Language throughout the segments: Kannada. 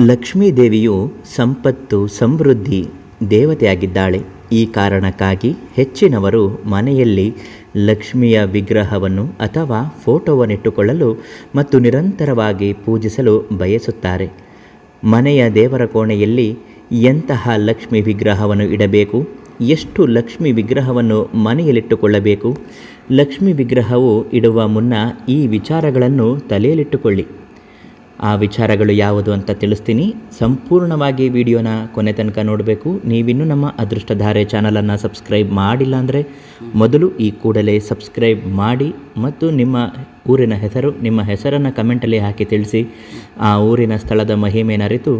ಲಕ್ಷ್ಮೀ ದೇವಿಯು ಸಂಪತ್ತು, ಸಮೃದ್ಧಿ, ದೇವತೆಯಾಗಿದ್ದಾಳೆ. ಈ ಕಾರಣಕ್ಕಾಗಿ ಹೆಚ್ಚಿನವರು ಮನೆಯಲ್ಲಿ ಲಕ್ಷ್ಮಿಯ ವಿಗ್ರಹವನ್ನು ಅಥವಾ ಫೋಟೋವನ್ನಿಟ್ಟುಕೊಳ್ಳಲು ಮತ್ತು ನಿರಂತರವಾಗಿ ಪೂಜಿಸಲು ಬಯಸುತ್ತಾರೆ. ಮನೆಯ ದೇವರ ಕೋಣೆಯಲ್ಲಿ ಎಂತಹ ಲಕ್ಷ್ಮಿ ವಿಗ್ರಹವನ್ನು ಇಡಬೇಕು? ಎಷ್ಟು ಲಕ್ಷ್ಮಿ ವಿಗ್ರಹವನ್ನು ಮನೆಯಲ್ಲಿಟ್ಟುಕೊಳ್ಳಬೇಕು? ಲಕ್ಷ್ಮಿ ವಿಗ್ರಹವು ಇಡುವ ಮುನ್ನ ಈ ವಿಚಾರಗಳನ್ನು ತಲೆಯಲ್ಲಿಟ್ಟುಕೊಳ್ಳಿ. ಆ ವಿಚಾರಗಳು ಯಾವುದು ಅಂತ ತಿಳಿಸ್ತೀನಿ. ಸಂಪೂರ್ಣವಾಗಿ ವಿಡಿಯೋನ ಕೊನೆ ತನಕ ನೋಡಬೇಕು. ನೀವಿನ್ನೂ ನಮ್ಮ ಅದೃಷ್ಟಧಾರೆ ಚಾನಲನ್ನು ಸಬ್ಸ್ಕ್ರೈಬ್ ಮಾಡಿಲ್ಲ ಅಂದರೆ ಮೊದಲು ಈ ಕೂಡಲೇ ಸಬ್ಸ್ಕ್ರೈಬ್ ಮಾಡಿ ಮತ್ತು ನಿಮ್ಮ ಊರಿನ ಹೆಸರು, ನಿಮ್ಮ ಹೆಸರನ್ನು ಕಮೆಂಟಲ್ಲಿ ಹಾಕಿ ತಿಳಿಸಿ. ಆ ಊರಿನ ಸ್ಥಳದ ಮಹಿಮೆನರಿತು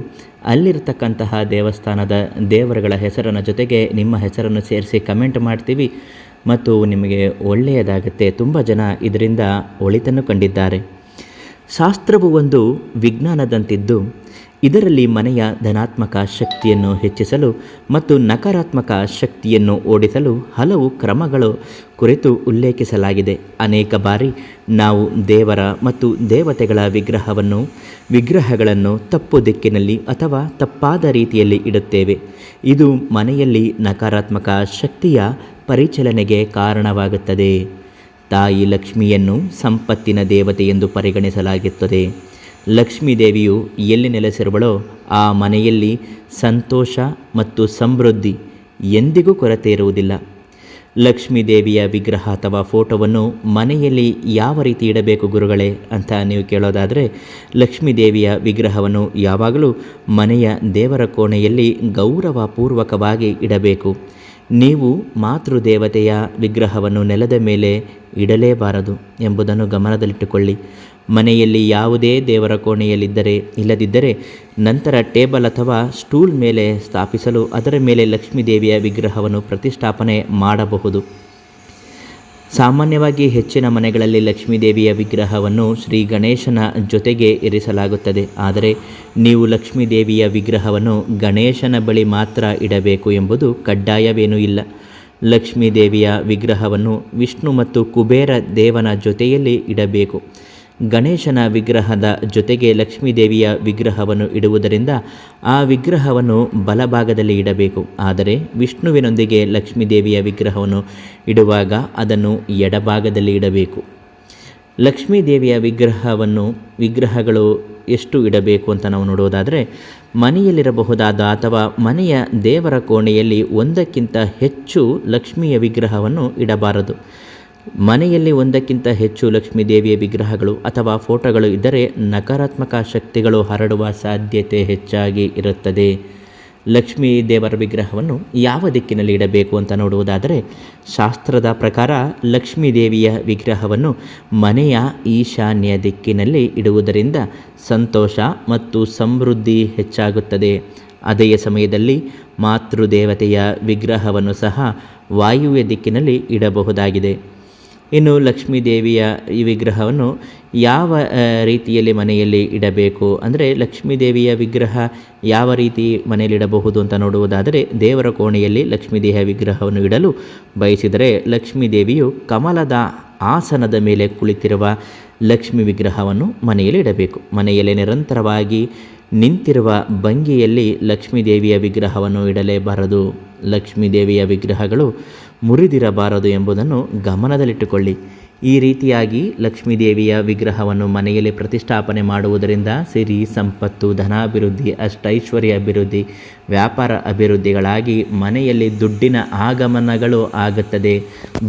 ಅಲ್ಲಿರ್ತಕ್ಕಂತಹ ದೇವಸ್ಥಾನದ ದೇವರುಗಳ ಹೆಸರನ್ನ ಜೊತೆಗೆ ನಿಮ್ಮ ಹೆಸರನ್ನು ಸೇರಿಸಿ ಕಮೆಂಟ್ ಮಾಡ್ತೀವಿ ಮತ್ತು ನಿಮಗೆ ಒಳ್ಳೆಯದಾಗುತ್ತೆ. ತುಂಬ ಜನ ಇದರಿಂದ ಒಳಿತನ್ನು ಕಂಡಿದ್ದಾರೆ. ಶಾಸ್ತ್ರವು ಒಂದು ವಿಜ್ಞಾನದಂತಿದ್ದು, ಇದರಲ್ಲಿ ಮನೆಯ ಧನಾತ್ಮಕ ಶಕ್ತಿಯನ್ನು ಹೆಚ್ಚಿಸಲು ಮತ್ತು ನಕಾರಾತ್ಮಕ ಶಕ್ತಿಯನ್ನು ಓಡಿಸಲು ಹಲವು ಕ್ರಮಗಳು ಕುರಿತು ಉಲ್ಲೇಖಿಸಲಾಗಿದೆ. ಅನೇಕ ಬಾರಿ ನಾವು ದೇವರ ಮತ್ತು ದೇವತೆಗಳ ವಿಗ್ರಹವನ್ನು, ವಿಗ್ರಹಗಳನ್ನು ತಪ್ಪು ದಿಕ್ಕಿನಲ್ಲಿ ಅಥವಾ ತಪ್ಪಾದ ರೀತಿಯಲ್ಲಿ ಇಡುತ್ತೇವೆ. ಇದು ಮನೆಯಲ್ಲಿ ನಕಾರಾತ್ಮಕ ಶಕ್ತಿಯ ಪರಿಚಲನೆಗೆ ಕಾರಣವಾಗುತ್ತದೆ. ತಾಯಿ ಲಕ್ಷ್ಮಿಯನ್ನು ಸಂಪತ್ತಿನ ದೇವತೆ ಎಂದು ಪರಿಗಣಿಸಲಾಗುತ್ತದೆ. ಲಕ್ಷ್ಮೀ ದೇವಿಯು ಎಲ್ಲಿ ನೆಲೆಸಿರುವಳೋ ಆ ಮನೆಯಲ್ಲಿ ಸಂತೋಷ ಮತ್ತು ಸಮೃದ್ಧಿ ಎಂದಿಗೂ ಕೊರತೆ ಇರುವುದಿಲ್ಲ. ಲಕ್ಷ್ಮೀ ದೇವಿಯ ವಿಗ್ರಹ ಅಥವಾ ಫೋಟೋವನ್ನು ಮನೆಯಲ್ಲಿ ಯಾವ ರೀತಿ ಇಡಬೇಕು ಗುರುಗಳೇ ಅಂತ ನೀವು ಕೇಳೋದಾದರೆ, ಲಕ್ಷ್ಮೀ ದೇವಿಯ ವಿಗ್ರಹವನ್ನು ಯಾವಾಗಲೂ ಮನೆಯ ದೇವರ ಕೋಣೆಯಲ್ಲಿ ಗೌರವಪೂರ್ವಕವಾಗಿ ಇಡಬೇಕು. ನೀವು ಮಾತೃದೇವತೆಯ ವಿಗ್ರಹವನ್ನು ನೆಲದ ಮೇಲೆ ಇಡಲೇಬಾರದು ಎಂಬುದನ್ನು ಗಮನದಲ್ಲಿಟ್ಟುಕೊಳ್ಳಿ. ಮನೆಯಲ್ಲಿ ಯಾವುದೇ ದೇವರ ಕೋಣೆಯಲ್ಲಿದ್ದರೆ, ಇಲ್ಲದಿದ್ದರೆ ನಂತರ ಟೇಬಲ್ ಅಥವಾ ಸ್ಟೂಲ್ ಮೇಲೆ ಸ್ಥಾಪಿಸಲು ಅದರ ಮೇಲೆ ಲಕ್ಷ್ಮೀದೇವಿಯ ವಿಗ್ರಹವನ್ನು ಪ್ರತಿಷ್ಠಾಪನೆ ಮಾಡಬಹುದು. ಸಾಮಾನ್ಯವಾಗಿ ಹೆಚ್ಚಿನ ಮನೆಗಳಲ್ಲಿ ಲಕ್ಷ್ಮೀದೇವಿಯ ವಿಗ್ರಹವನ್ನು ಶ್ರೀ ಗಣೇಶನ ಜೊತೆಗೆ ಇರಿಸಲಾಗುತ್ತದೆ. ಆದರೆ ನೀವು ಲಕ್ಷ್ಮೀದೇವಿಯ ವಿಗ್ರಹವನ್ನು ಗಣೇಶನ ಬಳಿ ಮಾತ್ರ ಇಡಬೇಕು ಎಂಬುದು ಕಡ್ಡಾಯವೇನೂ ಇಲ್ಲ. ಲಕ್ಷ್ಮೀದೇವಿಯ ವಿಗ್ರಹವನ್ನು ವಿಷ್ಣು ಮತ್ತು ಕುಬೇರ ದೇವನ ಜೊತೆಯಲ್ಲಿ ಇಡಬೇಕು. ಗಣೇಶನ ವಿಗ್ರಹದ ಜೊತೆಗೆ ಲಕ್ಷ್ಮೀದೇವಿಯ ವಿಗ್ರಹವನ್ನು ಇಡುವುದರಿಂದ ಆ ವಿಗ್ರಹವನ್ನು ಬಲಭಾಗದಲ್ಲಿ ಇಡಬೇಕು. ಆದರೆ ವಿಷ್ಣುವಿನೊಂದಿಗೆ ಲಕ್ಷ್ಮೀದೇವಿಯ ವಿಗ್ರಹವನ್ನು ಇಡುವಾಗ ಅದನ್ನು ಎಡಭಾಗದಲ್ಲಿ ಇಡಬೇಕು. ಲಕ್ಷ್ಮೀದೇವಿಯ ವಿಗ್ರಹವನ್ನು, ವಿಗ್ರಹಗಳು ಎಷ್ಟು ಇಡಬೇಕು ಅಂತ ನಾವು ನೋಡುವುದಾದರೆ, ಮನೆಯಲ್ಲಿರಬಹುದಾದ ಅಥವಾ ಮನೆಯ ದೇವರ ಕೋಣೆಯಲ್ಲಿ ಒಂದಕ್ಕಿಂತ ಹೆಚ್ಚು ಲಕ್ಷ್ಮಿಯ ವಿಗ್ರಹವನ್ನು ಇಡಬಾರದು. ಮನೆಯಲ್ಲಿ ಒಂದಕ್ಕಿಂತ ಹೆಚ್ಚು ಲಕ್ಷ್ಮೀ ದೇವಿಯ ವಿಗ್ರಹಗಳು ಅಥವಾ ಫೋಟೋಗಳು ಇದ್ದರೆ ನಕಾರಾತ್ಮಕ ಶಕ್ತಿಗಳು ಹರಡುವ ಸಾಧ್ಯತೆ ಹೆಚ್ಚಾಗಿ ಇರುತ್ತದೆ. ಲಕ್ಷ್ಮೀ ದೇವರ ವಿಗ್ರಹವನ್ನು ಯಾವ ದಿಕ್ಕಿನಲ್ಲಿ ಇಡಬೇಕು ಅಂತ ನೋಡುವುದಾದರೆ, ಶಾಸ್ತ್ರದ ಪ್ರಕಾರ ಲಕ್ಷ್ಮೀ ದೇವಿಯ ವಿಗ್ರಹವನ್ನು ಮನೆಯ ಈಶಾನ್ಯ ದಿಕ್ಕಿನಲ್ಲಿ ಇಡುವುದರಿಂದ ಸಂತೋಷ ಮತ್ತು ಸಮೃದ್ಧಿ ಹೆಚ್ಚಾಗುತ್ತದೆ. ಅದೇ ಸಮಯದಲ್ಲಿ ಮಾತೃದೇವತೆಯ ವಿಗ್ರಹವನ್ನು ಸಹ ವಾಯುವ್ಯ ದಿಕ್ಕಿನಲ್ಲಿ ಇಡಬಹುದಾಗಿದೆ. ಇನ್ನು ಲಕ್ಷ್ಮೀ ದೇವಿಯ ಈ ವಿಗ್ರಹವನ್ನು ಯಾವ ರೀತಿಯಲ್ಲಿ ಮನೆಯಲ್ಲಿ ಇಡಬೇಕು? ಅಂದರೆ ಲಕ್ಷ್ಮೀ ದೇವಿಯ ವಿಗ್ರಹ ಯಾವ ರೀತಿ ಮನೆಯಲ್ಲಿ ಇಡಬಹುದು ಅಂತ ನೋಡುವುದಾದರೆ ದೇವರ ಕೋಣೆಯಲ್ಲಿ ಲಕ್ಷ್ಮೀ ದೇವಿಯ ವಿಗ್ರಹವನ್ನು ಇಡಲು ಬಯಸಿದರೆ ಲಕ್ಷ್ಮೀದೇವಿಯು ಕಮಲದ ಆಸನದ ಮೇಲೆ ಕುಳಿತಿರುವ ಲಕ್ಷ್ಮಿ ವಿಗ್ರಹವನ್ನು ಮನೆಯಲ್ಲಿ ಇಡಬೇಕು. ಮನೆಯಲ್ಲಿ ನಿರಂತರವಾಗಿ ನಿಂತಿರುವ ಭಂಗಿಯಲ್ಲಿ ಲಕ್ಷ್ಮೀದೇವಿಯ ವಿಗ್ರಹವನ್ನು ಇಡಲೇಬಾರದು. ಲಕ್ಷ್ಮೀದೇವಿಯ ವಿಗ್ರಹಗಳು ಮುರಿದಿರಬಾರದು ಎಂಬುದನ್ನು ಗಮನದಲ್ಲಿಟ್ಟುಕೊಳ್ಳಿ. ಈ ರೀತಿಯಾಗಿ ಲಕ್ಷ್ಮೀದೇವಿಯ ವಿಗ್ರಹವನ್ನು ಮನೆಯಲ್ಲಿ ಪ್ರತಿಷ್ಠಾಪನೆ ಮಾಡುವುದರಿಂದ ಸಿರಿ, ಸಂಪತ್ತು, ಧನಾಭಿವೃದ್ಧಿ, ಅಷ್ಟೈಶ್ವರ್ಯ ಅಭಿವೃದ್ಧಿ, ವ್ಯಾಪಾರ ಅಭಿವೃದ್ಧಿಗಳಾಗಿ ಮನೆಯಲ್ಲಿ ದುಡ್ಡಿನ ಆಗಮನಗಳು ಆಗುತ್ತದೆ.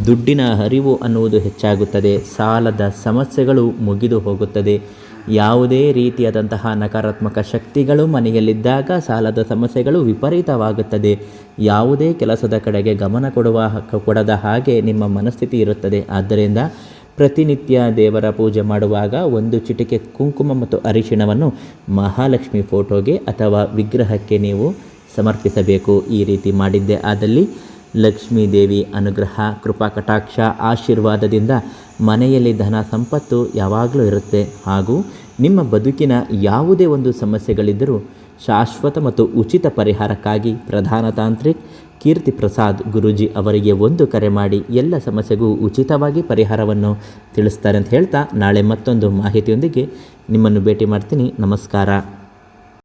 ದುಡ್ಡಿನ ಹರಿವು ಅನ್ನುವುದು ಹೆಚ್ಚಾಗುತ್ತದೆ. ಸಾಲದ ಸಮಸ್ಯೆಗಳು ಮುಗಿದು ಹೋಗುತ್ತದೆ. ಯಾವುದೇ ರೀತಿಯಾದಂತಹ ನಕಾರಾತ್ಮಕ ಶಕ್ತಿಗಳು ಮನೆಯಲ್ಲಿದ್ದಾಗ ಸಾಲದ ಸಮಸ್ಯೆಗಳು ವಿಪರೀತವಾಗುತ್ತದೆ. ಯಾವುದೇ ಕೆಲಸದ ಕಡೆಗೆ ಗಮನ ಕೊಡುವ ಕೊಡದ ಹಾಗೆ ನಿಮ್ಮ ಮನಸ್ಥಿತಿ ಇರುತ್ತದೆ. ಆದ್ದರಿಂದ ಪ್ರತಿನಿತ್ಯ ದೇವರ ಪೂಜೆ ಮಾಡುವಾಗ ಒಂದು ಚಿಟಿಕೆ ಕುಂಕುಮ ಮತ್ತು ಅರಿಶಿಣವನ್ನು ಮಹಾಲಕ್ಷ್ಮಿ ಫೋಟೋಗೆ ಅಥವಾ ವಿಗ್ರಹಕ್ಕೆ ನೀವು ಸಮರ್ಪಿಸಬೇಕು. ಈ ರೀತಿ ಮಾಡಿದ್ದೆ ಆದಲ್ಲಿ ಲಕ್ಷ್ಮೀ ದೇವಿ ಅನುಗ್ರಹ, ಕೃಪಾ ಕಟಾಕ್ಷ, ಆಶೀರ್ವಾದದಿಂದ ಮನೆಯಲ್ಲಿ ಧನ ಸಂಪತ್ತು ಯಾವಾಗಲೂ ಇರುತ್ತೆ. ಹಾಗೂ ನಿಮ್ಮ ಬದುಕಿನ ಯಾವುದೇ ಒಂದು ಸಮಸ್ಯೆಗಳಿದ್ದರೂ ಶಾಶ್ವತ ಮತ್ತು ಉಚಿತ ಪರಿಹಾರಕ್ಕಾಗಿ ಪ್ರಧಾನ ತಾಂತ್ರಿಕ್ ಕೀರ್ತಿ ಪ್ರಸಾದ್ ಗುರೂಜಿ ಅವರಿಗೆ ಒಂದು ಕರೆ ಮಾಡಿ ಎಲ್ಲ ಸಮಸ್ಯೆಗೂ ಉಚಿತವಾಗಿ ಪರಿಹಾರವನ್ನು ತಿಳಿಸ್ತಾರೆ ಅಂತ ಹೇಳ್ತಾ ನಾಳೆ ಮತ್ತೊಂದು ಮಾಹಿತಿಯೊಂದಿಗೆ ನಿಮ್ಮನ್ನು ಭೇಟಿ ಮಾಡ್ತೀನಿ. ನಮಸ್ಕಾರ.